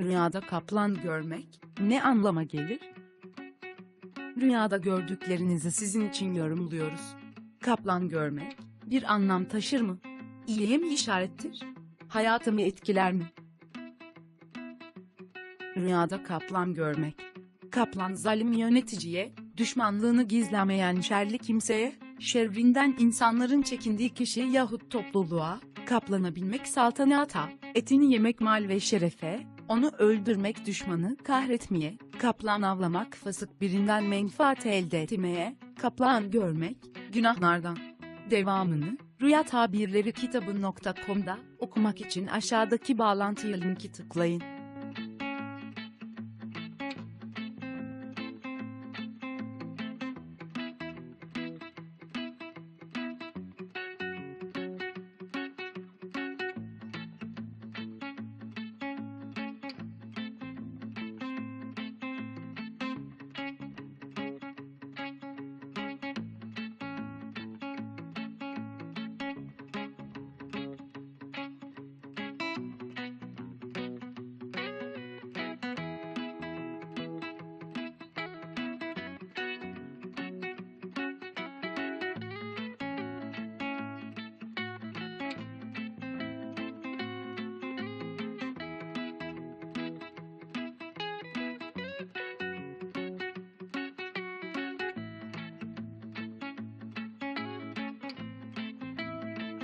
Rüyada kaplan görmek ne anlama gelir? Rüyada gördüklerinizi sizin için yorumluyoruz. Kaplan görmek bir anlam taşır mı? İyiye mi işarettir? Hayatımı etkiler mi? Rüyada kaplan görmek. Kaplan zalim yöneticiye, düşmanlığını gizlemeyen şerli kimseye, şerrinden insanların çekindiği kişi yahut topluluğa, kaplana binmek saltanata, etini yemek mal ve şerefe, onu öldürmek düşmanı kahretmeye, kaplan avlamak fasık birinden menfaat elde etmeye, kaplan görmek, günahlardan. Devamını, Rüya Tabirleri kitabı.com'da okumak için aşağıdaki bağlantıya linki tıklayın.